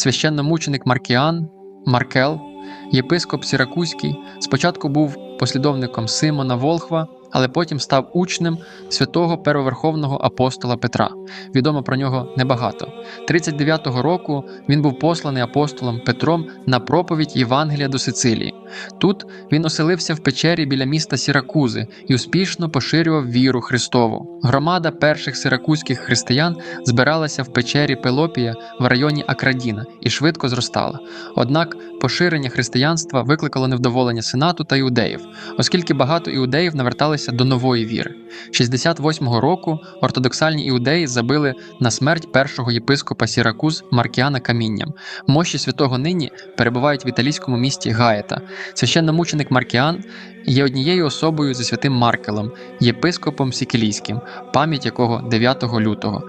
священномученик Маркіан, Маркел, єпископ Сіракузький, спочатку був послідовником Симона Волхва, але потім став учнем святого первоверховного апостола Петра. Відомо про нього небагато. 39-го року він був посланий апостолом Петром на проповідь Євангелія до Сицилії. Тут він оселився в печері біля міста Сіракузи і успішно поширював віру Христову. Громада перших сиракузьких християн збиралася в печері Пелопія в районі Акрадіна і швидко зростала. Однак поширення християнства викликало невдоволення сенату та іудеїв, оскільки багато іудеїв наверталися до нової віри. 68-го року ортодоксальні іудеї забили на смерть першого єпископа Сіракуз Маркіана камінням. Мощі святого нині перебувають в італійському місті Гаєта. Священномученик Маркіан є однією особою зі святим Маркелом, єпископом Сікілійським, пам'ять якого 9 лютого.